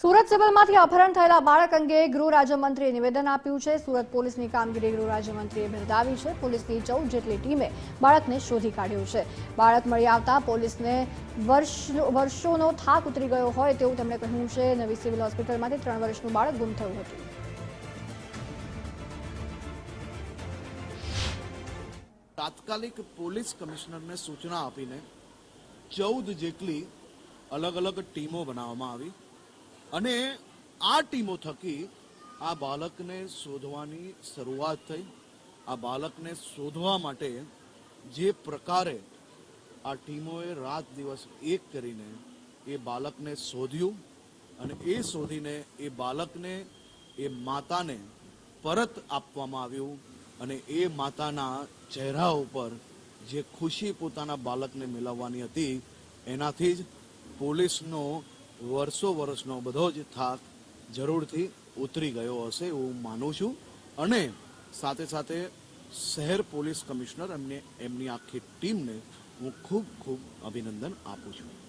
સુરત સિવિલમાંથી અપહરણ થયેલા બાળક અંગે ગૃહ રાજ્યમંત્રીએ નિવેદન આપ્યું છે. સુરત પોલીસની કામગીરી ગૃહ રાજ્યમંત્રીએ બિરદાવી છે. પોલીસની ચૌદ જેટલી ટીમે બાળકને શોધી કાઢ્યું છે. બાળક મળી આવતા પોલીસને વર્ષ, વર્ષોનો થાક ઉતરી ગયો હોય તેવું તેમણે કહ્યું છે. નવી સિવિલ હોસ્પિટલમાંથી ત્રણ વર્ષનું બાળક ગુમ થયું હતું. તાત્કાલિક પોલીસ કમિશનરને સૂચના આપીને ચૌદ જેટલી અલગ અલગ ટીમો બનાવવામાં આવી. અને આ ટીમો થકી આ બાળકને શોધવાની શરૂઆત થઈ. આ બાળકને શોધવા માટે જે પ્રકારે આ ટીમોએ રાત દિવસ એક કરીને એ બાળકને શોધ્યું અને એ શોધીને એ બાળકને એ માતાને પરત આપવામાં આવ્યું અને એ માતાના ચહેરા ઉપર જે ખુશી પોતાના બાળકને મેળવવાની હતી, એનાથી જ પોલીસનો વર્ષો વર્ષનો બધો જ થાક જરૂરથી ઉતરી ગયો હશે એવું માનું છું. અને સાથે સાથે શહેર પોલીસ કમિશનર એમને, એમની આખી ટીમને હું ખૂબ ખૂબ અભિનંદન આપું છું.